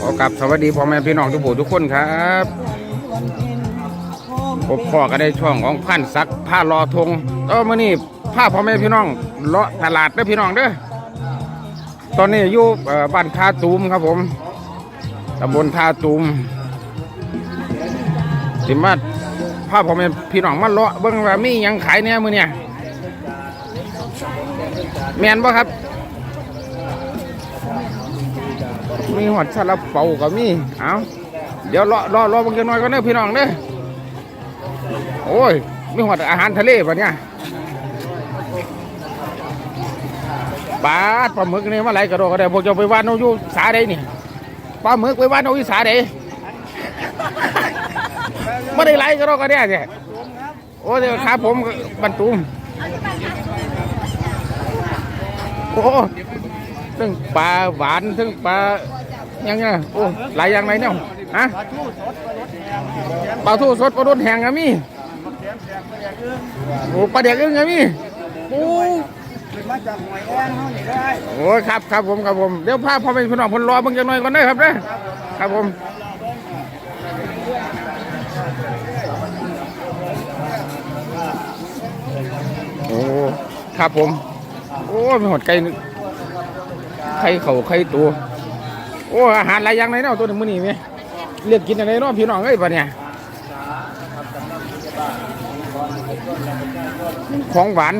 ขอกลับสวัสดีพ่อแม่พี่น้องทุกผู้ทุกคนครับพบพ่อกันในช่วงของพันซักผ้ารอทงก็มื่อนี้ผ้าพ่อแม่พี่น้องเลาะตลาดเด้อพี่น้องเด้อตอนนี้อยู่บ้านท่าตูมครับผมตำบลท่าตูมสิมาผ้าพ่อแม่พี่น้องมาเลาะเบิ่งว่ามียังขายเนี่ยมือเนี่ย แมนบ่ครับ มีหอดซาลาเปาก็มี เอาเดี๋ยวรอรอรอบางจังหน่อยก็เด้อพี่น้องเด้อโอ้ยมีหอดอาหารทะเลปะเนี่ยปลาปลาหมึกนี่มาไหลกระโดดก็ได้พวกจะไปว่านเอาอยู่สาใดนี่ปลาหมึกไปว่านเอาอยู่สาใดไม่ได้ไหลกระโดดก็ได้ใช่ยโอ้เดี๋ยวครับผมบรรทุม โอ้ซึ่งปลาหวานซึ่งปลายังไงโอ้หลายอย่างไรเนี่ยฮะปลาทูสดปลาดุนแห้งก็มีโอ้ปลาเด็กอึ้งก็มีโอ้มาจากหอยแองเขานี่ได้โอ้ยครับครับผมครับผมเดี๋ยวพาพ่อแม่พี่น้องคนรอเบิ่งจังหน่อยก่อนเด้ครับเด้อครับผมโอ้ครับผม โอ้มีหอดไก่นึไข่เข่าไข่ตัว โอ้อาหารหลายอย่างเลยเนาะตัวหนึ่งมื้อนี้แม่เลือกกินอะไรเนาะพี่น้องเอ้ยปะเนี่ยของหวาน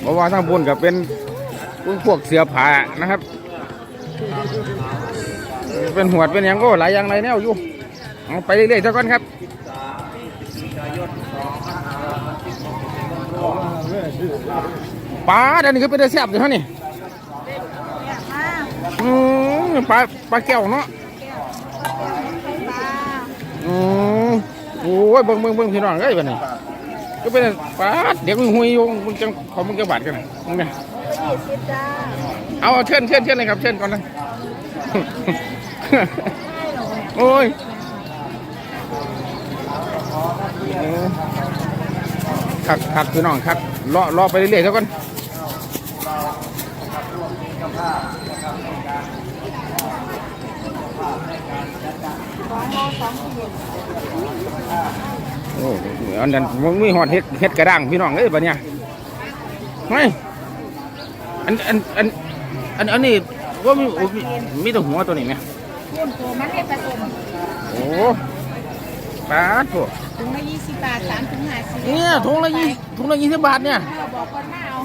เพราะว่าทางบนก็เป็นพวกเสือผานะครับ เป็นหวดเป็นอย่างก็หลายอย่างไรแนวอยู่ไปเรื่อยๆเท่ากันครับ ปลาเดี๋ยวนี้ก็เป็นได้แซ่บอยู่เท่านี้อืมปลาปลาแก้วเนาะอืมโอ้ยเบิ่งเบิ่งเบิ่งพี่น้องเอ้ยบัดนี้ก็เป็นปลาดเดี๋ยวมึงหุยอยู่มึงจังขอมึงจะบาดกันนะมึงเนี่ยเอาเอาเชิญเชิญเชิญเลยครับเชิญก่อนเลยโอ้ยเออคักคักพี่น้องคัก รอรอไปเรื่อยๆเท่ากันโอ้อันนั้นมันมีหอดเห็ดเห็ดกระด้างพี่น้องเอ้ยปะเนี่ยเฮ้ยอันอันอันอันอันนี้ว่ามีโอ้มีมีแต่หัวตัวนี้ไหมเรื่องตัวมันเรียกผสมโอ้ปลาตัว ถุงละยี่สิบบาทสามถุงห้าสิบเนี่ยถุงละยี่ถุงละยี่สิบบาทเนี่ยเราบอกคนมาเอา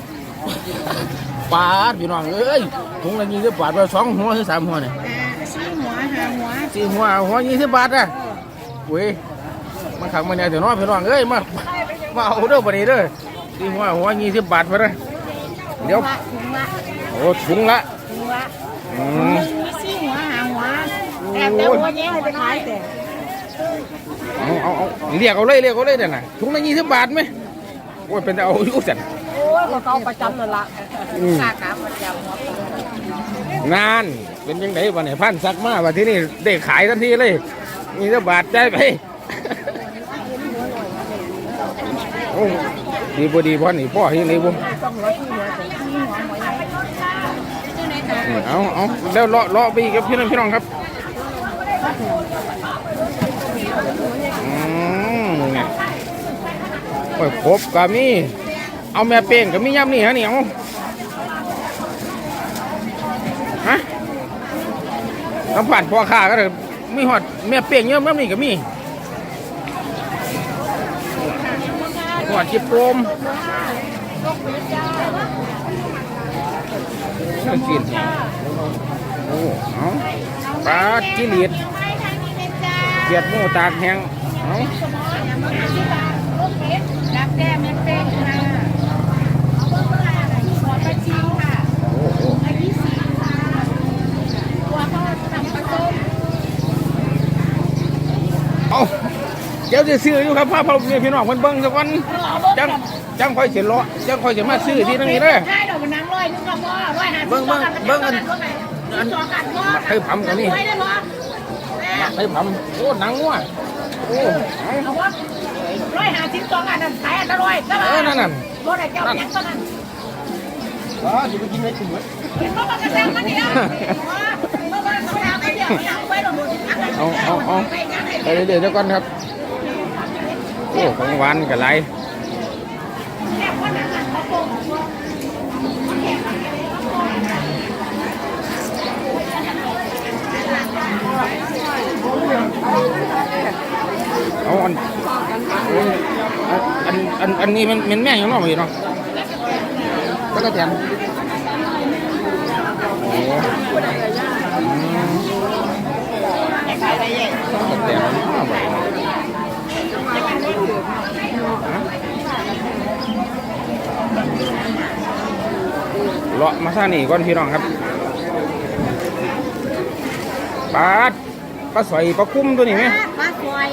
ปลาพี่น้องเอ้ยถุงละยี่สิบบาทว่าสองหัวหรือสามหัวเนี่ยอ่าสี่หัวห้าหัวสี่หัวหัวยี่สิบบาทอะเว้ยมาขังมาเนี่ยเดี๋ยวน้องพี่น้องเอ้ยมามาเอาเด้อวันนี้เด้อสี่หัวหัวยี่สิบบาทไปเลยเดี๋ยวละถุงละโอ้ถุงละถุงละอืถุงมหนึ่งมีสี่หัวห้าหัวแต่แต่หัวแย่ให้ไปขายแต่เอา เอาเอาเรียกเอาเลยเรียกเอาเลยเดี๋ยวน่ะถุงละยี่สิบบาทไหมโอ้ยเป็นแต่เอาอยู่สันโอ้ยเขาประจำเลยละอืมค่าขาประจำหัวงานเป็นยังไงวะเนี่ยพันสักมาว่าที่นี่ได้ขายทันทีเลยมีแต่บาทใจไปโอ้ดีพอดีพอนี่พ่อเห็นเลยบุเอาเอาแล้วเลาะเลาะไปอีกครับพี่น้องพี่น้องครับ อืมไงโอ้ยครบก็มีเอาแม่เป้งก็มีย่ำนี่ฮะนี่เอาฮะน้ำผ่านพ่อข้าก็เลยมีหอดแม่เป้งเยอะมั้นี่ก็มีหอดจิบโปมเส้นจีนโอ้เอาปลาจิลีดเกียดหมูตากแห้ง เอารับแก้มเต้นๆค่ะขอประชิมค่ะโอ้โหอายี่สิบค่ะตัวเขาทำผสมเอาเดี๋ยวจะซื้ออยู่ครับพาพ่อแม่พี่น้องเพิ่นเบิ่งสักวันจังจังค่อยสิเลาะจังค่อยสิมาซื้อที่ตรงนี้เด้อใช่ดอกมันนังร้อยนึงก็พอร้อยห้าสิบเบิ่งเบิ่งเบิ่งอันอันสองกันพอมาให้ผำกันนี่ไม่ได้พอมาให้ผำโอ้หนังว่ะโอ้เอาเอาว่า ร้อยห้าสิบสองอันนั้นขายอันละร้อยก็เออนั่นนั่น รถไอ้เจ้าเนี้ยก็นั้นอ๋อจะไปกินในถุงเห็นเขาบอกกระแซงมันเนี่ยเมื่อวานเขาเอาไปเดี๋ยวเอาไปเราหมดเอาเอาเอาเดี๋ยวเดี๋ยวเดี๋ยวก่อนครับ โอ้ของหวานกับไรแค่คนนั้นเขาโกง เอาอันอั นอันอันนี้มันมันแม่งยังนอกอยู่เนาะก็กระเทียมโอ้อืมกระเทียมาไว้เลาะมาซานี่ก่อนพี่น้องครับปลาปลาสอยปลาคุ้มตัวนี้ไหมมาสวย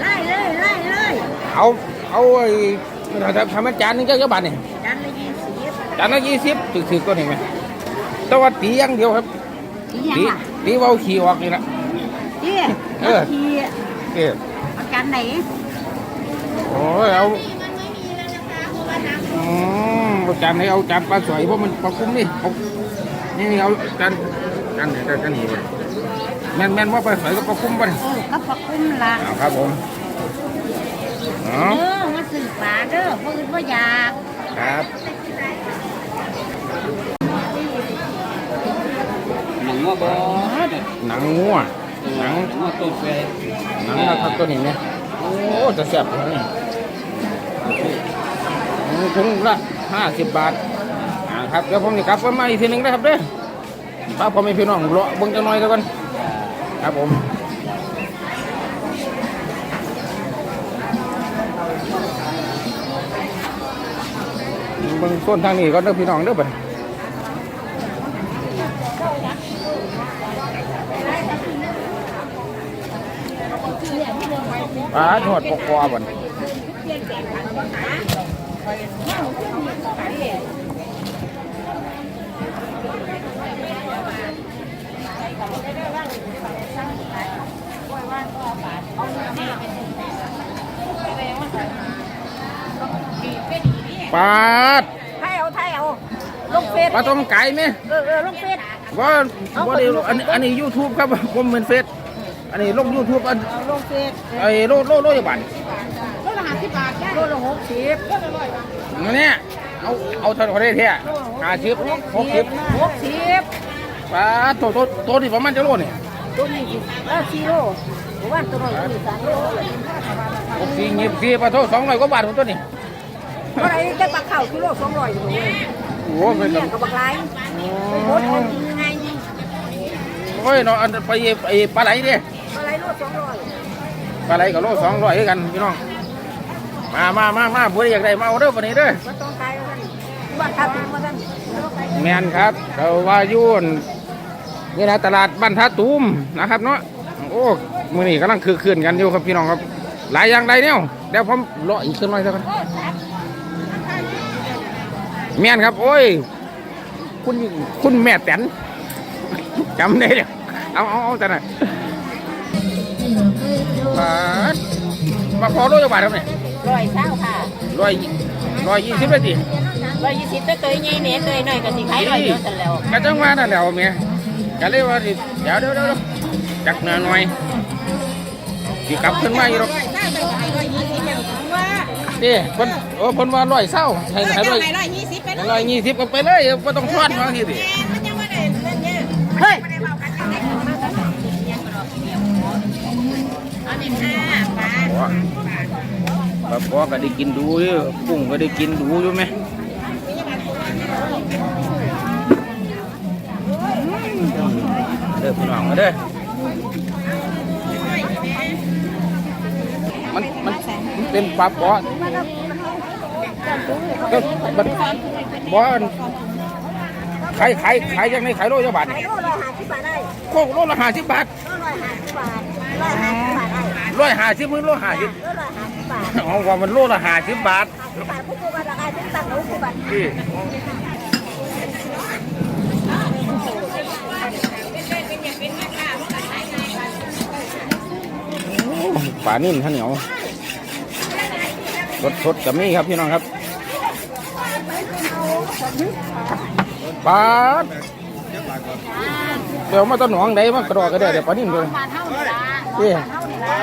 ไล่เลยไล่เลยเอา เอาไอ้ ทำทำจานหนึงเจ้าเจ้าบาทนี่จานละยี่สิบจานละยี่สิบถือถือก็นี่ไหมแต่ว่าตีอย่างเดียวครับอีหยังตีอะตีเบาขี่ออกนี่ละอีเออทีเอ๊ะเอาจานไหนโอ้ยเอาอืมเอาจานไหนเอาจานปลาสวยเพราะมันปลาคุ้มนี่เอานี่นี่เอาจานจานไหนจานจานนี้ไปแม่นแม่นว่าปลาสวยกับปลาคุ้มป่ะนี่เออก็ปลาคุ้มละเอาครับผมเอาเออมาสื่อ ปลาเด้อเพราะอื่นว่าอยากครับหนังว่าบ่หนังงัวหนังว่าต้มเฟยหนังนะครับตัวนี้เนี่ยโอ้จะแซ่บเลยนี่อืมถุงละห้าสิบบาทอ่าครับเดี๋ยวผมจะกลับมาอีกทีหนึงนะครับเด้อป้าพ่อแม่พี่น้องรอเบิ่งจังหน่อยแล้วกันครับผม เบิ่งโซนทางนี้ก่อนเด้อพี่น้องเด้อบัดปลาทอดปกคอบัดปลา ปาดไทยเอาไทยเอาลงเฟซปาต้มไก่ไหมเออเออลงเฟซว่าว่าได้อันอันนี้ยูทูบครับผมเหมือนเฟซอันนี้ลงยูทูบอันลงเฟซไอ้โลโลโลยี่บันโลละห้าสิบบาทโลละหกสิบอันเนี้ยเอาเอาเท่าไหร่เท่าห้าสิบหกสิบหกสิบปลาตัวตัวตัวนี่ประมาณจะโลนี่ยตัวนี้สิเออสี่โล ว่าตัวน้อยตัวนี้สามโลหกสี่ยี่สิบสี่ปลาโทสองร้อยกว่าบาทของตัวนี้เท่าไหรได้ปลาเข่ากิโลสองร้อยอยู่เลยโอ้โหเป็นเนี่ยกับปลาไหลไปโคตรเอาจริงยังไงนี่โอ้ยเนาะอันไปไอ้ปลาไหลดิปลาไหลโลสองร้อยปลาไหลกับโลสองร้อยกันพี่น้องมามามามาผู้ใดอยากได้มาเอาเด้อวันนี้เด้อมาต้องตายแล้วกันว่าถ้าถึงมาท่านแมนครับเราว่าอยุ่นนี่นะตลาดบ้านท่าตูมนะครับเนาะโอ้ มือนี้กำลังคือคืนกันอยู่ครับพี่น้องครับ หลายอย่างใดเนี่ยเดี๋ยวผมรออีกสักหน่อยเท่ากันแมนครับ โอ้ย คุณคุณแม่แตนจำได้เลยเอาเอาเอาแต่ไหนบาทมาขอรู้จักบาทครับเนี่ยร้อยเช้าค่ะร้อยร้อยยี่สิบเลยดิร้อยยี่สิบตัวตัวใหญ่เนี่ยตัวหน่อยก็สิขายร้อยเดียวเสร็จแล้วก็จังว่านั่นแหละเมียก็เลยว่าสิเดี๋ยวเดี๋ยวเดี๋ยวจักหน่อยหน่อย สิกลับขึ้นมาอยู่หรอกเนี่ย่างว่านี่เพิ่นโอ้เพิ่นว่าร้อยเศร้าให้ให้ร้อยร้อยยี่สิบไปร้อยยี่สิบก็ไปเลยบ่ต้องทอนบาทีดิเฮ้ยปลาปอก็ได้กินดูอยู่กุ้งก็ได้กินดูอยู่ไหมเด้อพี่น้องมาเด้อ มันมันมันเป็นปลาปอก็มันบอนขายขายขายยังไงขายโลละบาทนี่โลละห้าสิบบาทได้โคกโลละห้าสิบบาทโลละห้าสิบบาทร้อยห้าสิบบาทได้ร้อยห้าสิบมือโลห้าสิบโลละห้าสิบบาทอ๋อว่ามันโลละห้าสิบบาทห้าสิบบาทผู้ปลูกบ้านละกายเป็นตังค์ผู้ปลูกบ้านที่ ป่านิ่มท่านเหนียวสดสดๆกับมีครับพี่น้องครับปลาดเดี๋ยวมาต้นหนองใดมากระดอกกระเดียเดี๋ยวปลานิ่มเลยมาเท่านี้ละเอ๊ะเท่านี้ละ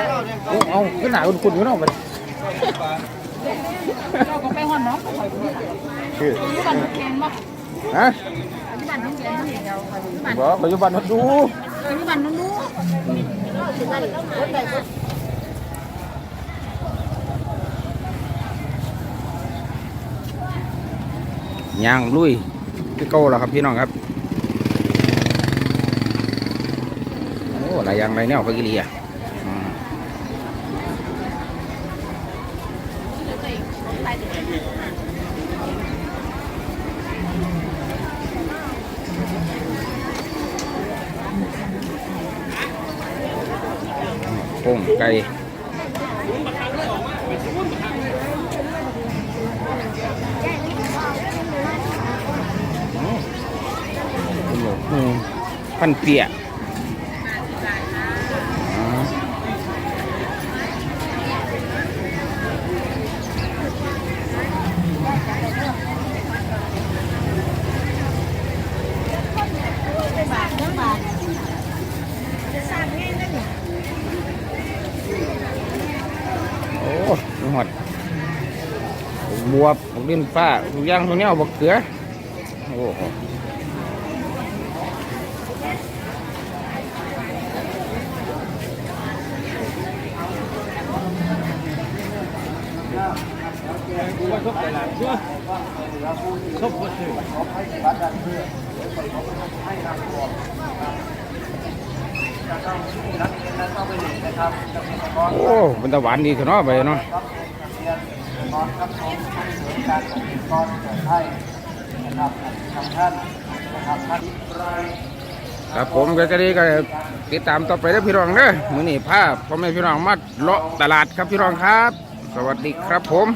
เอาเอาขึ้นหนาคุณคุณอยู่เนอกไปเราก็ไปหอนน้องก็คอยดูปัจจุบันแข็งบ่ฮะปัจจุบันแข็งแข็งเดียวปัจจุบันบอกปัจจุบันมาดูปัจจุบันนู้นนู้ ย่างลุยพี่โก้แล้วครับพี่น้องครับโอ้หลายอย่างหลายแนวพักกิลีอะโป่งไก่อืม พันเปียบาทบาทโอ้ยหอดบวบบักดินฟ้าทุกอย่างทุกแนวบักเขือโอ้ โหโอ้มันตะหวานดีขนาดไปเนาะครับผมก็จะได้ก็ติดตามต่อไปเด้อพี่น้องเด้อมื้อนี้พาพ่อแม่พี่น้องมาเลาะตลาดครับพี่น้องครับ สวัสดีครับผม